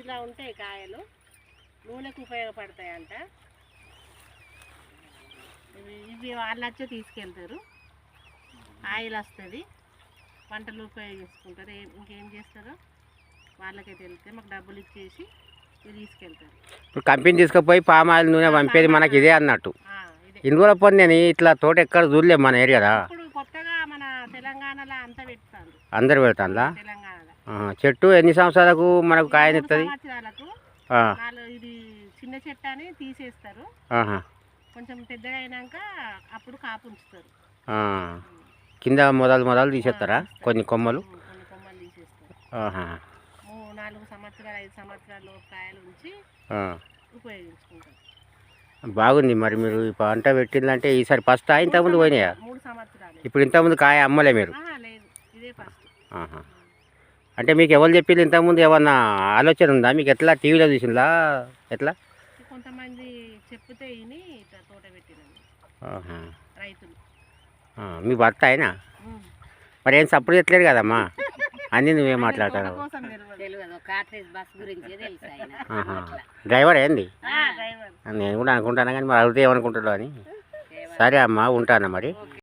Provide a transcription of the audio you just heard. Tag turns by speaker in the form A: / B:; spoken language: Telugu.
A: ఇలా ఉంటాయి కాయలు. నూనెకు ఉపయోగపడతాయంట. ఇవి ఇవి వాళ్ళు వచ్చి తీసుకెళ్తారు. ఆయిల్ వస్తుంది. వంటలు ఉపయోగించుకుంటారు. ఇంకేం చేస్తారో వాళ్ళకే తెలిస్తే మాకు డబ్బులు ఇచ్చేసి తీసుకెళ్తారు.
B: ఇప్పుడు కంపెనీ తీసుకుపోయి పామ్ ఆయిల్ నూనె పంపేది మనకి ఇదే అన్నట్టు.
A: ఆ, ఇదే.
B: ఇన్ని రోజుల పని నేను ఇట్లా తోట ఎక్కడ చూడలేము మన ఏరియాలో.
A: ఇప్పుడు కొత్తగా మన తెలంగాణలో అంతా పెడతారు.
B: అందరు పెడతాందా
A: తెలంగాణలో
B: ఆహా. చెట్టు ఎన్ని సంవత్సరాలకు మనకు కాయనిస్తుంది
A: ఇది చిన్న చెట్టు అని తీసేస్తారు. కొంచెం పెద్దగా అయినాక అప్పుడు కాపు ఉంచుతారు.
B: కింద మొదలు మొదలు తీసేస్తారా? కొన్ని కొమ్మలు?
A: నాలుగు సంవత్సరాలు ఐదు సంవత్సరాలు కాయలు ఉంచి. ఉపయోగించుకుంటారు.
B: బాగుంది మరి మీరు ఈ పంట పెట్టిందంటే ఈసారి ఫస్ట్? ఇంతకుముందు పోయినాయా? ఇప్పుడు ఇంతకుముందు కాయ అమ్మలే మీరు? అంటే మీకు ఎవరు చెప్పింది ఇంతకుముందు ఏమన్నా ఆలోచన ఉందా? మీకు ఎట్లా? టీవీలో చూసిందా ఎట్లా?
A: కొంతమంది చెప్తే తోట. రైతులు.
B: మీ భర్త అయినా?
A: ఉమ్.
B: మరి ఏం సపోర్ట్ చేయట్లేదు కదమ్మా? అన్నీ నువ్వేం మాట్లాడతావు.
C: ఆయన.
B: డ్రైవర్ ఏంది?
A: ఆ, డ్రైవర్.
B: నేను కూడా అనుకుంటాను కానీ మరి అడిగితే ఏమనుకుంటాడు అని. సరే అమ్మా ఉంటాను మరి?